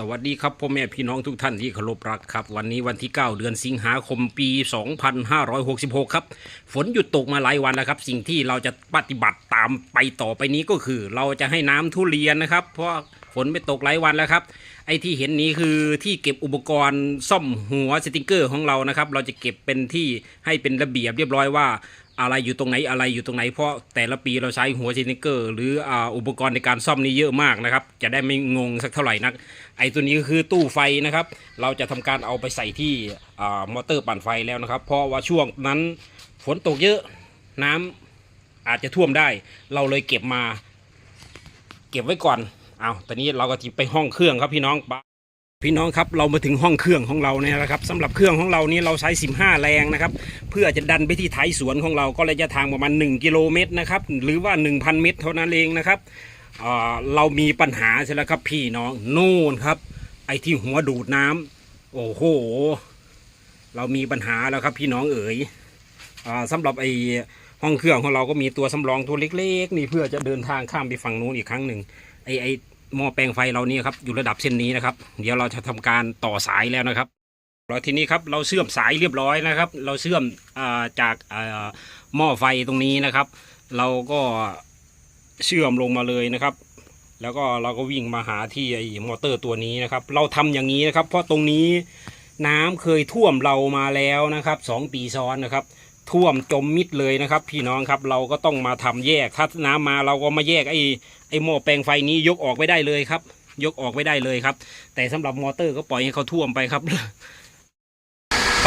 สวัสดีครับพ่อแม่พี่น้องทุกท่านที่เคารพรักครับ วันนี้วันที่ 9 เดือนสิงหาคมปี 2566 ครับ ฝนหยุดตกมาหลายวันแล้วครับ สิ่งที่เราจะปฏิบัติตามไปต่อไปนี้ก็คือ เราจะให้น้ำทุเรียนนะครับ เพราะฝนไม่ตกหลายวันแล้วครับ ไอ้ที่เห็นนี้คือที่เก็บอุปกรณ์ซ่อมหัวสติกเกอร์ของเรานะครับ เราจะเก็บเป็นที่ให้เป็นระเบียบเรียบร้อยว่า อะไรอยู่ตรงไหนอะไรอยู่ตรงไหนเพราะแต่ละปีเราใช้หัวสติเกอร์ หรืออุปกรณ์ในการซ่อมนี่เยอะมากนะครับ จะได้ไม่งงสักเท่าไหร่นัก ไอ้ตัวนี้ก็คือตู้ไฟนะครับ เราจะทำการเอาไปใส่ที่มอเตอร์ปั่นไฟแล้วนะครับ เพราะว่าช่วงนั้นฝนตกเยอะน้ำอาจจะท่วมได้ เราเลยเก็บมา เก็บไว้ก่อนเอาตอนนี้เราก็จะไปห้องเครื่องครับพี่น้องป พี่น้องครับเรามาถึงห้องเครื่องของเราเนี่ยนะครับสำหรับเครื่องของเรานี่เราใช้ 15 แรงนะครับเพื่อจะดันไปที่ท้ายสวนของเราก็ระยะทางประมาณ1กิโลเมตรนะครับหรือว่า 1,000 เมตรเท่านั้นเองนะครับอ่าเรามีปัญหาใช่แล้วครับพี่น้องโน่นครับ ไอ้ที่หัวดูดน้ำโอ้โห เรามีปัญหาแล้วครับพี่น้องเอ๋ยอ่าสำหรับไอ้ห้องเครื่องของเราก็มีตัวสำรองตัวเล็ก ๆ นี่เพื่อจะเดินทางข้ามไปฝั่งนู้นอีกครั้งหนึ่งไอ้ไอ้ หม้อแปลงไฟเรานี่ครับอยู่ระดับเส้นนี้นะครับ เดี๋ยวเราจะทำการต่อสายแล้วนะครับแล้วทีนี้ครับเราเชื่อมสายเรียบร้อยนะครับ เราเชื่อมอาจากหม้อไฟตรงนี้นะครับ เราก็เชื่อมลงมาเลยนะครับ แล้วก็เราก็วิ่งมาหาที่ไอ้มอเตอร์ตัวนี้นะครับ เราทำอย่างนี้นะครับ เพราะตรงนี้น้ำเคยท่วมเรามาแล้วนะครับสองปีซ้อนนะครับ ท่วมจมมิดเลยนะครับ พี่น้องครับเราก็ต้องมาทำแยกถ้าน้ำมาเราก็มาแยกไอ้ไอ้หม้อแปลงไฟนี้ยกออกไม่ได้เลยครับ ยกออกไม่ได้เลยครับ แต่สำหรับมอเตอร์ก็ปล่อยให้เขาท่วมไปครับ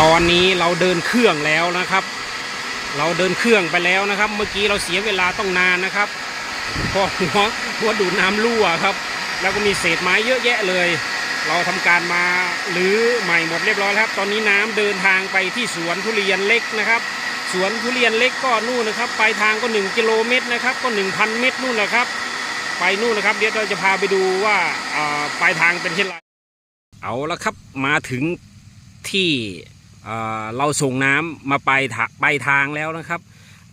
ตอนนี้เราเดินเครื่องแล้วนะครับ เราเดินเครื่องไปแล้วนะครับ เมื่อกี้เราเสียเวลาต้องนานนะครับเพราะหัวหัวดูดน้ำรั่วครับ แล้วก็มีเศษไม้เยอะแยะเลย เราทำการมาหรือใหม่หมดเรียบร้อยครับ ตอนนี้น้ำเดินทางไปที่สวนทุเรียนเล็กนะครับ สวนทุเรียนเล็กก็นู่นนะครับปลายทางก็ 1 กิโลเมตรนะครับ ก็ 1,000 เมตรนู่นแหละครับ ไปนู่นนะครับ เดี๋ยวเราจะพาไปดูว่าปลายทางเป็นเช่นไรเอาละครับมาถึงที่เราส่งน้ำมาปลายปลายทางแล้วนะครับ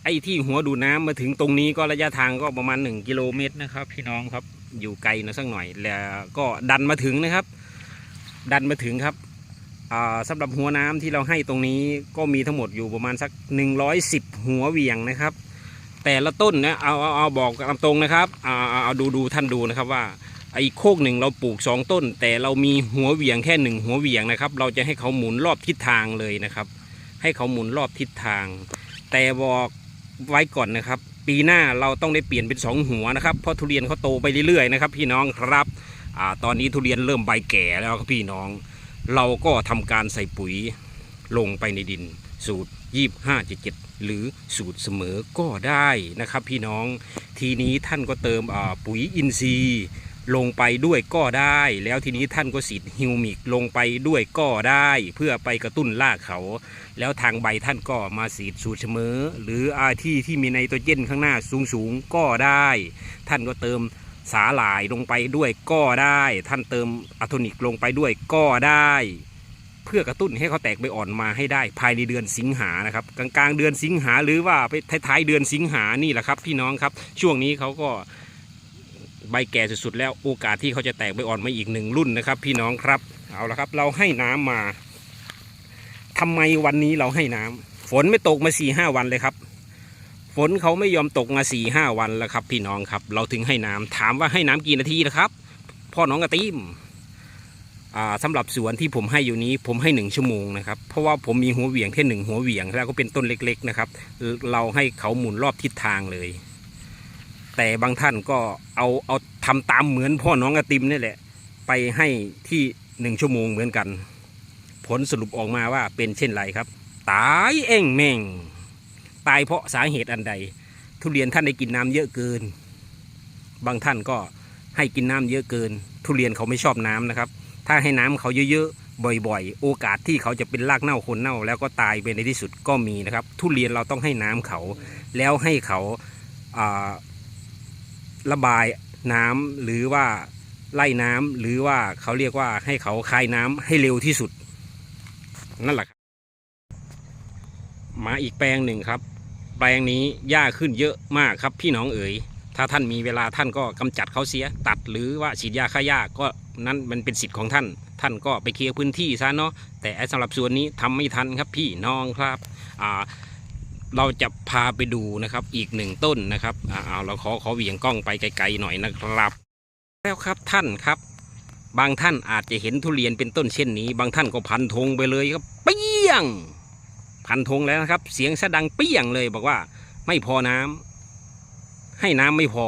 ไอ้ที่หัวดูดน้ำมาถึงตรงนี้ก็ระยะทางก็ประมาณ 1 กิโลเมตรนะครับ พี่น้องครับอยู่ไกลนะสักหน่อยแล้วก็ดันมาถึงนะครับ ดันมาถึงครับ สำหรับหัวน้ำที่เราให้ตรงนี้ก็มีทั้งหมดอยู่ประมาณสัก 110 หัวเหวี่ยงนะครับ แต่ละต้นนะเอาเอาเอาบอกตามตรงนะครับเอาเอาเอาดูดูท่านดูนะครับว่าไอ้โคกหนึ่งเราปลูกสองต้น แต่เรามีหัวเหวี่ยงแค่หนึ่งหัวเหวี่ยงนะครับ เราจะให้เขาหมุนรอบทิศทางเลยนะครับ ให้เขาหมุนรอบทิศทาง แต่บอกไว้ก่อนนะครับ ปีหน้าเราต้องได้เปลี่ยนเป็นสองหัวนะครับเพราะทุเรียนเขาโตไปเรื่อยๆนะครับ พี่น้องครับอ่าตอนนี้ทุเรียนเริ่มใบแก่แล้วครับพี่น้อง เราก็ทำการใส่ปุ๋ยลงไปในดิน สูตร 25.7 หรือสูตรเสมอก็ได้นะครับ พี่น้องทีนี้ท่านก็เติมปุ๋ยอินทรีย์ลงไปด้วยก็ได้ แล้วทีนี้ท่านก็สีดฮิวมิกลงไปด้วยก็ได้ เพื่อไปกระตุ้นรากเขา แล้วทางใบท่านก็มาสีดสูตรเสมอ หรืออาที่ที่มีไนโตรเจนข้างหน้าสูงๆก็ได้ ท่านก็เติม สาหร่ายลงไปด้วยก็ได้ ท่านเติมอะโทนิกลงไปด้วยก็ได้ เพื่อกระตุ้นให้เขาแตกใบอ่อนมาให้ได้ภายในเดือนสิงหานะครับกลางๆเดือนสิงหาหรือว่าไปท้ายๆเดือนสิงหานี่แหละครับ พี่น้องครับช่วงนี้เขาก็ใบแก่สุดๆแล้วโอกาสที่เขาจะแตกใบอ่อนมาอีกหนึ่งรุ่นนะครับ พี่น้องครับเอาละครับ เราให้น้ำมาทำไมวันนี้เราให้น้ำฝนไม่ตกมาสี่ห้าวันเลยครับ ฝนเขาไม่ยอมตกมาสี่ห้าวันแล้วครับ พี่น้องครับ เราถึงให้น้ำถามว่าให้น้ำกี่นาทีนะครับ พ่อน้องกระติมอ่าสำหรับสวนที่ผมให้อยู่นี้ผมให้หนึ่งชั่วโมงนะครับ เพราะว่าผมมีหัวเหวี่ยงแค่หนึ่งหัวเหวี่ยงแล้วก็เป็นต้นเล็กๆนะครับ เราให้เขาหมุนรอบทิศทางเลย แต่บางท่านก็เอาเอาทำตามเหมือนพ่อน้องอาติมนี่แหละ ไปให้ที่หนึ่งชั่วโมงเหมือนกัน ผลสรุปออกมาว่าเป็นเช่นไรครับ ตายเองแม่ง ตายเพราะสาเหตุอันใด ทุเรียนท่านได้กินน้ำเยอะเกิน บางท่านก็ให้กินน้ำเยอะเกิน ทุเรียนเขาไม่ชอบน้ำนะครับ ถ้าให้น้ำเขาเยอะๆบ่อยๆ โอกาสที่เขาจะเป็นรากเน่าคนเน่า แล้วก็ตายไปในที่สุดก็มีนะครับ ทุเรียนเราต้องให้น้ำเขา แล้วให้เขาระบายน้ำหรือว่าไล่น้ำหรือว่าเขาเรียกว่าให้เขาคายน้ำให้เร็วที่สุด นั่นแหละมาอีกแปลงหนึ่งครับ แปลงนี้หญ้าขึ้นเยอะมากครับพี่น้องเอ๋ยถ้าท่านมีเวลาท่านก็กำจัดเขาเสียตัดหรือว่าฉีดยาฆ่าหญ้าก็นั้นมันเป็นสิทธิ์ของท่าน ท่านก็ไปเคลียร์พื้นที่ซะเนาะแต่ไอ้สำหรับส่วนนี้ทำไม่ทันครับพี่น้องครับอ่าเราจะพาไปดูนะครับอีกหนึ่งต้นนะครับอ่าเอาเราขอขอเหวี่ยงกล้องไปไกลๆหน่อยนะครับ แล้วครับท่านครับ บางท่านอาจจะเห็นทุเรียนเป็นต้นเช่นนี้ บางท่านก็พันธงไปเลยครับเปี้ยง พันธงแล้วนะครับ เสียงสะดังเปี้ยงเลยบอกว่า ไม่พอน้ำให้น้ำไม่พอ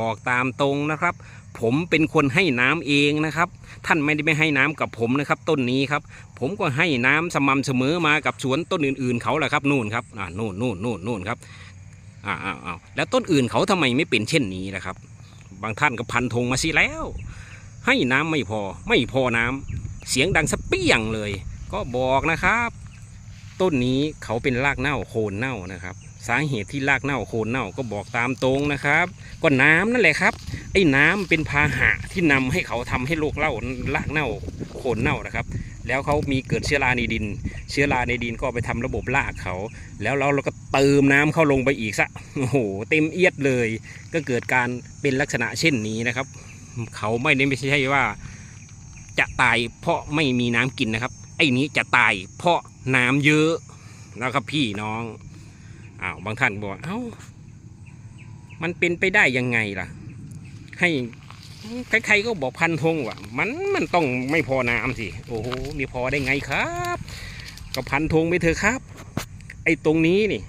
บอกตามตรงนะครับ ผมเป็นคนให้น้ำเองนะครับ ท่านไม่ได้ไม่ให้น้ำกับผมนะครับ ต้นนี้ครับ ผมก็ให้น้ำสม่ำเสมอมากับสวนต้นอื่นๆเขาแหละครับนู่นครับอ่านู่นนู่นนู่นนู่นครับอ่าอ่าอ่าแล้วต้นอื่นเขาทำไมไม่เป็นเช่นนี้นะครับ บางท่านก็พันธงมาสิแล้ว ให้น้ำไม่พอ ไม่พอน้ำเสียงดังสะเปี้ยงเลย ก็บอกนะครับ ต้นนี้เขาเป็นรากเน่าโคนเน่านะครับ สาเหตุที่รากเน่าโคนเน่าก็บอกตามตรงนะครับ ก็น้ำนั่นแหละครับ ไอ้น้ำเป็นพาหะที่นำให้เขาทำให้โรคเน่ารากเน่าโคนเน่านะครับ แล้วเขามีเกิดเชื้อราในดิน เชื้อราในดินก็ไปทำระบบรากเขา แล้วเราเราก็เติมน้ำเข้าลงไปอีกซะโอ้โหเต็มเอียดเลย ก็เกิดการเป็นลักษณะเช่นนี้นะครับ เขาไม่ได้ไม่ใช่ว่าจะตายเพราะไม่มีน้ำกินนะครับ อ้นี้จะตายเพราะน้ำเยอะนะครับพี่น้องอ้าวบางท่านบอกว่าเอ้ามันเป็นไปได้ยังไงล่ะ ให้ใครๆก็บอกพันธงว่ามันมันต้องไม่พอน้ำสิโอ้โหมีพอได้ไงครับก็พันธงไปเถอะครับ ไอ้ตรงนี้นี่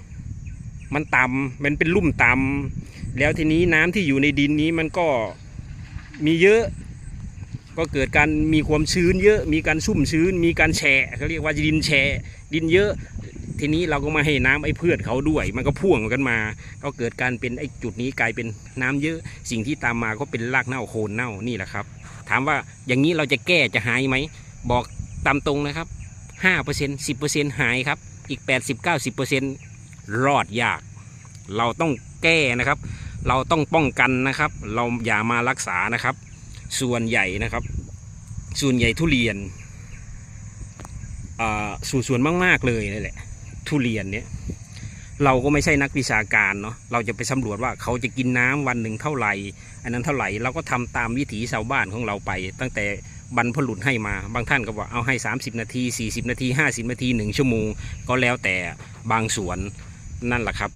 มันต่ำมันเป็นลุ่มต่ำแล้วทีนี้น้ำที่อยู่ในดินนี้มันก็มีเยอะ ก็เกิดการมีความชื้นเยอะ มีการชุ่มชื้น มีการแฉะเขาเรียกว่าดินแฉะดินเยอะ ทีนี้เราก็มาให้น้ำไอ้เพื่อนเขาด้วย มันก็พ่วงกันมา ก็เกิดการเป็นไอ้จุดนี้กลายเป็นน้ำเยอะ สิ่งที่ตามมาก็เป็นรากเน่าโคนเน่านี่แหละครับ ถามว่าอย่างนี้เราจะแก้จะหายไหม บอกตามตรงนะครับห้าเปอร์เซ็นต์สิบเปอร์เซ็นต์หายครับ อีกแปดสิบเก้าสิบเปอร์เซ็นต์รอดยาก เราต้องแก้นะครับ เราต้องป้องกันนะครับ เราอย่ามารักษานะครับ ส่วนใหญ่นะครับ ส่วนใหญ่ทุเรียนอ่าส่วนส่วนมาก ๆ เลยนี่แหละ ทุเรียนเนี่ยเราก็ไม่ใช่นักวิชาการเนาะเราจะไปสำรวจว่าเขาจะกินน้ำวันหนึ่งเท่าไหร่ อันนั้นเท่าไหร่เราก็ทำตามวิถีชาวบ้านของเราไป ตั้งแต่บรรพบุรุษให้มา บางท่านก็บอกเอาให้ 30 นาที 40 นาที 50 นาที 1 ชั่วโมง ก็แล้วแต่บางสวนนั่นแหละครับ